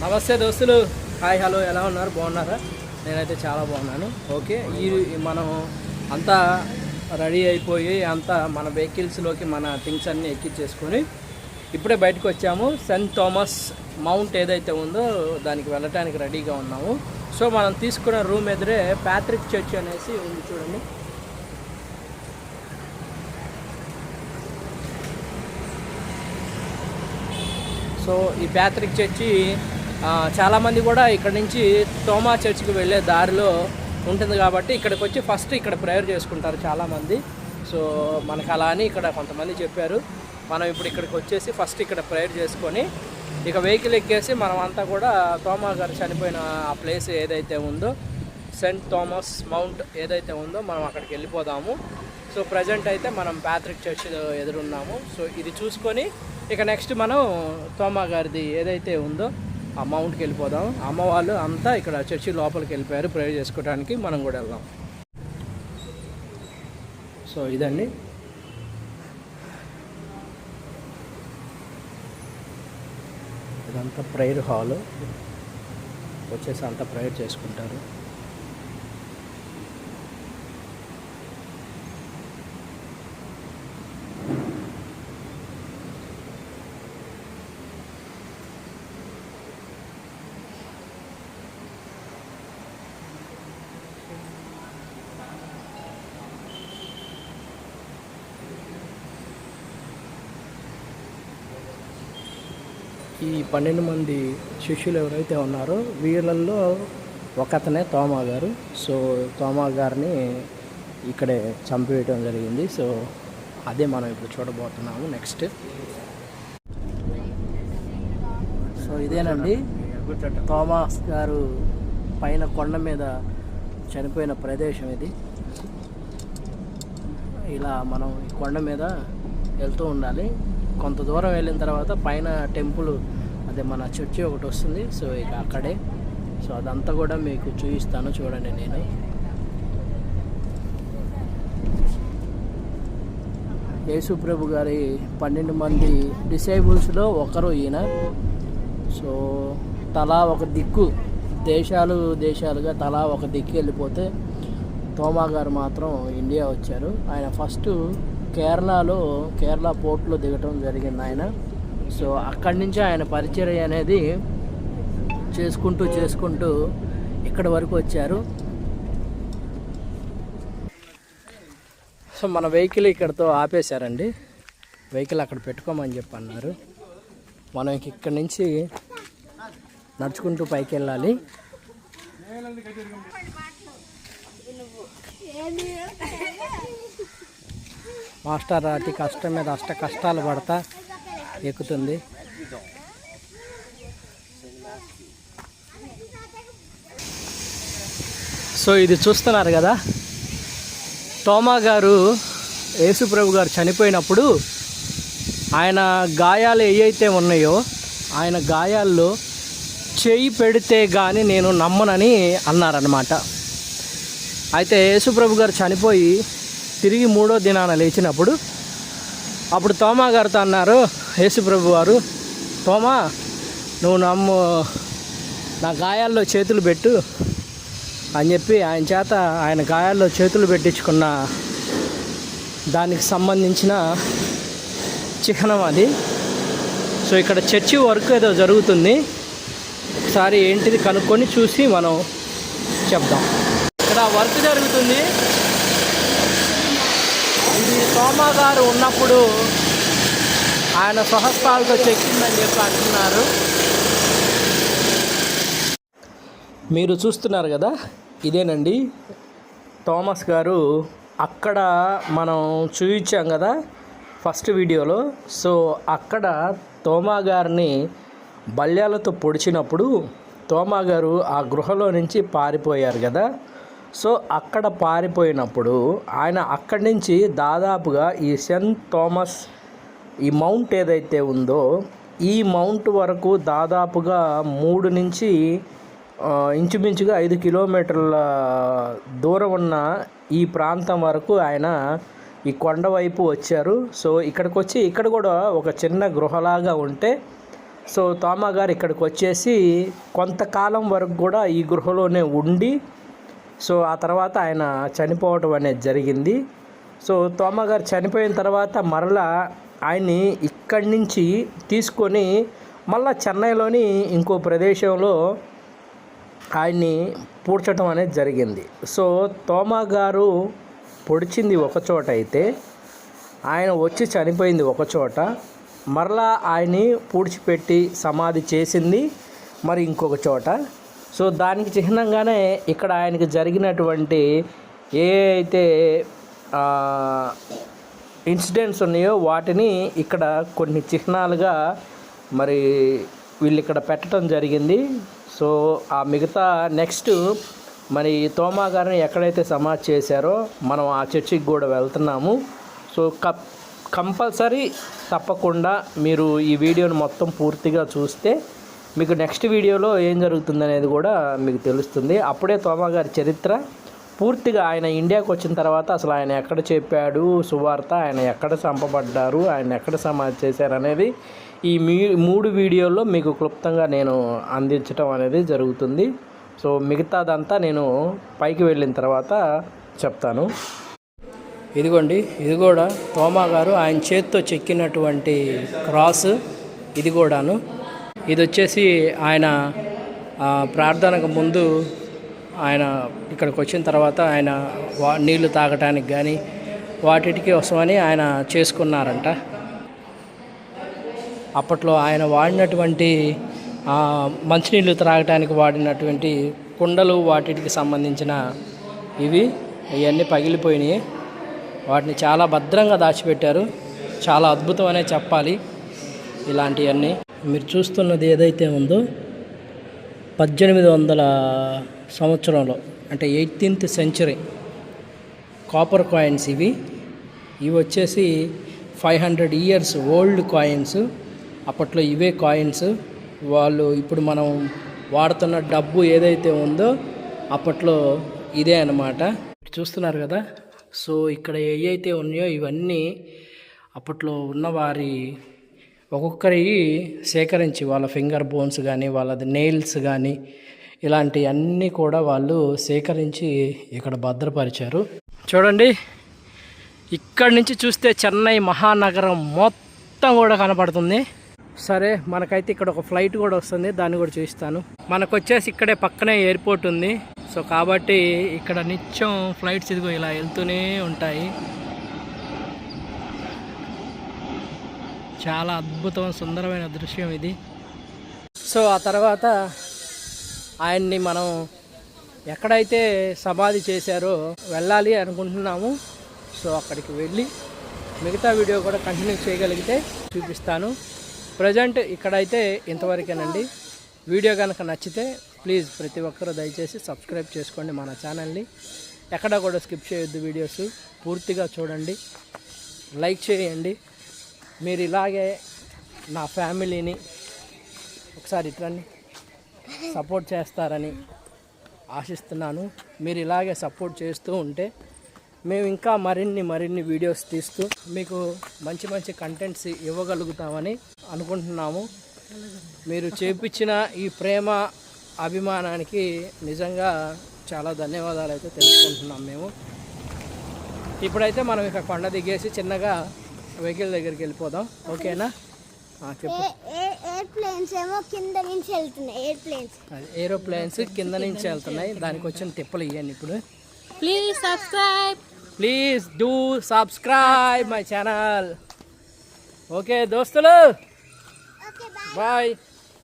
నమస్తే దోస్తులు. Hi hello ఎలా ఉన్నారు? బాగున్నారా? నేనైతే చాలా బాగున్నాను. ఓకే ఈ మనం అంతా రెడీ అయిపోయి అంతా మన వెహికల్స్లోకి మన థింగ్స్ అన్నీ ఎక్కించేసుకొని ఇప్పుడే బయటకు వచ్చాము. సెంట్ థామస్ మౌంట్ ఏదైతే ఉందో దానికి వెళ్ళటానికి రెడీగా ఉన్నాము. సో మనం తీసుకున్న రూమ్ ఎదురే ప్యాట్రిక్ చర్చ్ అనేసి ఉంది చూడండి. సో ఈ ప్యాత్రిక్ చర్చి చాలామంది కూడా ఇక్కడ నుంచి తోమా చర్చికి వెళ్ళే దారిలో ఉంటుంది కాబట్టి ఇక్కడికి వచ్చి ఫస్ట్ ఇక్కడ ప్రేయర్ చేసుకుంటారు చాలామంది సో మనకు అలా అని ఇక్కడ కొంతమంది చెప్పారు. మనం ఇప్పుడు ఇక్కడికి వచ్చేసి ఫస్ట్ ఇక్కడ ప్రేయర్ చేసుకొని ఇక వెహికల్ ఎక్కేసి మనం అంతా కూడా తోమా గారు చనిపోయిన ఆ ప్లేస్ ఏదైతే ఉందో సెంట్ థామస్ మౌంట్ ఏదైతే ఉందో మనం అక్కడికి వెళ్ళిపోదాము. సో ప్రజెంట్ అయితే మనం ప్యాత్రిక్ చర్చ్ ఎదురున్నాము. సో ఇది చూసుకొని ఇక నెక్స్ట్ మనం తోమా గారిది ఏదైతే ఉందో అమౌంట్కి వెళ్ళిపోదాం. అమ్మ వాళ్ళు అంతా ఇక్కడ చర్చి లోపలికి వెళ్ళిపోయారు. ప్రేయర్ చేసుకోవడానికి మనం కూడా వెళ్దాం. సో ఇదండి. ఇదంతా ప్రేయర్ హాల్ వచ్చేసి అంతా ప్రేయర్ చేసుకుంటారు. ఈ పన్నెండు మంది శిష్యులు ఎవరైతే ఉన్నారో వీళ్ళల్లో ఒక అతనే తోమా గారు. సో తోమా గారిని ఇక్కడే చంపేయటం జరిగింది. సో అదే మనం ఇప్పుడు చూడబోతున్నాము నెక్స్ట్. సో ఇదేనండి. థామస్ గారు పైన కొండ మీద చనిపోయిన ప్రదేశం ఇది. ఇలా మనం ఈ కొండ మీద వెళ్తూ ఉండాలి. కొంత దూరం వెళ్ళిన తర్వాత పైన టెంపుల్ అదే మన చర్చి ఒకటి వస్తుంది. సో ఇక అక్కడే. సో అదంతా కూడా మీకు చూపిస్తాను. చూడండి నేను. యేసుప్రభు గారి పన్నెండు మంది డిసేబుల్స్లో ఒకరు ఈయన. సో తలా ఒక దిక్కు దేశాలు దేశాలుగా తలా ఒక దిక్కు వెళ్ళిపోతే తోమా గారు మాత్రం ఇండియా వచ్చారు. ఆయన ఫస్ట్ కేరళలో కేరళ పోర్ట్లో దిగటం జరిగింది ఆయన. సో అక్కడి నుంచి ఆయన పరిచయం అనేది చేసుకుంటూ చేసుకుంటూ ఇక్కడ వరకు వచ్చారు. సో మన వెహికల్ ఇక్కడతో ఆపేశారండి. వెహికల్ అక్కడ పెట్టుకోమని చెప్పి అన్నారు మనం ఇక్కడి నుంచి నడుచుకుంటూ పైకి వెళ్ళాలి. మాస్టర్ అతి కష్టం మీద అష్ట కష్టాలు పడతా ఎక్కుతుంది. సో ఇది చూస్తున్నారు కదా? తోమా గారు యేసుప్రభు గారు చనిపోయినప్పుడు ఆయన గాయాలు ఏవైతే ఉన్నాయో ఆయన గాయాల్లో చేయి పెడితే కానీ నేను నమ్మనని అన్నారనమాట అయితే యేసుప్రభు గారు చనిపోయి తిరిగి మూడో దినాన లేచినప్పుడు అప్పుడు తోమా గారితో అన్నారు యేసుప్రభు వారు తోమా నువ్వు నమ్ము నా గాయాల్లో చేతులు పెట్టు అని చెప్పి ఆయన చేత ఆయన గాయాల్లో చేతులు పెట్టించుకున్న దానికి సంబంధించిన చిహ్నం అది. సో ఇక్కడ చర్చి వర్క్ ఏదో జరుగుతుంది. ఒకసారి ఏంటిది కనుక్కొని చూసి మనం చెప్దాం. ఇక్కడ వర్క్ జరుగుతుంది. ఇది సోమా గారు ఉన్నప్పుడు ఆయన స్వహస్తాలతో చెక్కిందని చెప్పి అంటున్నారు. మీరు చూస్తున్నారు కదా ఇదేనండి. థామస్ గారు అక్కడ మనం చూపించాం కదా ఫస్ట్ వీడియోలో. సో అక్కడ తోమా గారిని బల్యాలతో పొడిచినప్పుడు తోమా గారు ఆ గృహలో నుంచి పారిపోయారు కదా. సో అక్కడ పారిపోయినప్పుడు ఆయన అక్కడి నుంచి దాదాపుగా ఈ సెంట్ థామస్ ఈ మౌంట్ ఏదైతే ఉందో ఈ మౌంట్ వరకు దాదాపుగా మూడు నుంచి ఇంచుమించుగా ఐదు కిలోమీటర్ల దూరం ఉన్న ఈ ప్రాంతం వరకు ఆయన ఈ కొండ వైపు వచ్చారు. సో ఇక్కడికి వచ్చి ఇక్కడ కూడా ఒక చిన్న గృహలాగా ఉంటే సో తోమా గారు ఇక్కడికి వచ్చేసి కొంతకాలం వరకు కూడా ఈ గృహలోనే ఉండి సో ఆ తర్వాత ఆయన చనిపోవటం అనేది జరిగింది. సో తోమగారు చనిపోయిన తర్వాత మరలా ఆయన్ని ఇక్కడి నుంచి తీసుకొని మళ్ళా చెన్నైలోని ఇంకో ప్రదేశంలో ఆయన్ని పూడ్చడం అనేది జరిగింది. సో తోమా గారు పొడిచింది ఒకచోట అయితే ఆయన వచ్చి చనిపోయింది ఒకచోట మరలా ఆయన్ని పూడ్చిపెట్టి సమాధి చేసింది మరి ఇంకొక చోట. సో దానికి చిహ్నంగానే ఇక్కడ ఆయనకి జరిగినటువంటి ఏ అయితే ఇన్సిడెంట్స్ ఉన్నాయో వాటిని ఇక్కడ కొన్ని చిహ్నాలుగా మరి వీళ్ళు ఇక్కడ పెట్టడం జరిగింది. సో ఆ మిగతా నెక్స్ట్ మరి తోమా గారిని ఎక్కడైతే సమాధి చేశారో మనం ఆ చర్చికి కూడా వెళ్తున్నాము. సో కప్ కంపల్సరీ తప్పకుండా మీరు ఈ వీడియోని మొత్తం పూర్తిగా చూస్తే మీకు నెక్స్ట్ వీడియోలో ఏం జరుగుతుంది అనేది కూడా మీకు తెలుస్తుంది. అప్పుడే తోమా గారి చరిత్ర పూర్తిగా ఆయన ఇండియాకు వచ్చిన తర్వాత అసలు ఆయన ఎక్కడ చెప్పాడు సువార్త ఆయన ఎక్కడ చంపబడ్డారు ఆయన ఎక్కడ సమాధి చేశారు అనేది ఈ మీ మూడు వీడియోల్లో మీకు క్లుప్తంగా నేను అందించడం అనేది జరుగుతుంది. సో మిగతాదంతా నేను పైకి వెళ్ళిన తర్వాత చెప్తాను. ఇదిగోండి ఇది కూడా తోమా గారు ఆయన చేత్తో చెక్కినటువంటి క్రాస్ ఇది కూడాను. ఇది వచ్చేసి ఆయన ప్రార్థనకు ముందు ఆయన ఇక్కడికి వచ్చిన తర్వాత ఆయన వా నీళ్ళు తాగటానికి కానీ వాటికి వస్తామని ఆయన చేసుకున్నారంట. అప్పట్లో ఆయన వాడినటువంటి మంచినీళ్ళు త్రాగటానికి వాడినటువంటి కుండలు వాటికి సంబంధించిన ఇవి ఇవన్నీ పగిలిపోయినాయి. వాటిని చాలా భద్రంగా దాచిపెట్టారు. చాలా అద్భుతం అనే చెప్పాలి. ఇలాంటివన్నీ మీరు చూస్తున్నది ఏదైతే ఉందో పద్దెనిమిది వందల సంవత్సరంలో అంటే ఎయిటీన్త్ సెంచరీ కాపర్ కాయిన్స్ ఇవి. ఇవి వచ్చేసి five hundred years old coins అప్పట్లో ఇవే కాయిన్స్ వాళ్ళు ఇప్పుడు మనం వాడుతున్న డబ్బు ఏదైతే ఉందో అప్పట్లో ఇదే అనమాట చూస్తున్నారు కదా? సో ఇక్కడ ఏవైతే ఉన్నాయో ఇవన్నీ అప్పట్లో ఉన్నవారి ఒక్కొక్కరి సేకరించి వాళ్ళ ఫింగర్ బోన్స్ కానీ వాళ్ళది నెయిల్స్ కానీ ఇలాంటివన్నీ కూడా వాళ్ళు సేకరించి ఇక్కడ భద్రపరిచారు. చూడండి ఇక్కడి నుంచి చూస్తే చెన్నై మహానగరం మొత్తం కూడా కనపడుతుంది. సరే మనకైతే ఇక్కడ ఒక ఫ్లైట్ కూడా వస్తుంది దాన్ని కూడా చూపిస్తాను. మనకు వచ్చేసి ఇక్కడే పక్కనే ఎయిర్పోర్ట్ ఉంది. సో కాబట్టి ఇక్కడ నిత్యం ఫ్లైట్స్ ఇదిగో ఇలా వెళ్తూనే ఉంటాయి. చాలా అద్భుతం సుందరమైన దృశ్యం ఇది. సో ఆ తర్వాత ఆయన్ని మనం ఎక్కడైతే సమాధి చేశారో వెళ్ళాలి అనుకుంటున్నాము. సో అక్కడికి వెళ్ళి మిగతా వీడియో కూడా కంటిన్యూ చేయగలిగితే చూపిస్తాను. ప్రజెంట్ ఇక్కడైతే ఇంతవరకేనండి. వీడియో కనుక నచ్చితే ప్లీజ్ ప్రతి ఒక్కరూ దయచేసి సబ్స్క్రైబ్ చేసుకోండి మన ఛానల్ని. ఎక్కడ కూడా స్కిప్ చేయొద్దు వీడియోస్. పూర్తిగా చూడండి. లైక్ చేయండి. మీరు ఇలాగే నా ఫ్యామిలీని ఒకసారి ఇట్లని సపోర్ట్ చేస్తారని ఆశిస్తున్నాను. మీరు ఇలాగే సపోర్ట్ చేస్తూ ఉంటే మేము ఇంకా మరిన్ని మరిన్ని వీడియోస్ తీస్తూ మీకు మంచి మంచి కంటెంట్స్ ఇవ్వగలుగుతామని అనుకుంటున్నాము. మీరు చేపించిన ఈ ప్రేమ అభిమానానికి నిజంగా చాలా ధన్యవాదాలు అయితే తెలుసుకుంటున్నాం మేము. ఇప్పుడైతే మనం ఇక కొండ దిగేసి చిన్నగా వెహికల్ దగ్గరికి వెళ్ళిపోదాం. ఓకేనా? ఆ, చెప్పు. ప్లేన్స్ ఏమో కింద నుంచి వెళ్తున్నాయి ఎయిర్ ప్లేన్స్ అది ఏరోప్లేన్స్ కింద నుంచి వెళ్తున్నాయి. దానికి వచ్చిన తిప్పలు ఇవ్వండి ఇప్పుడు. Please subscribe please do subscribe my channel okay దోస్తులు. Okay bye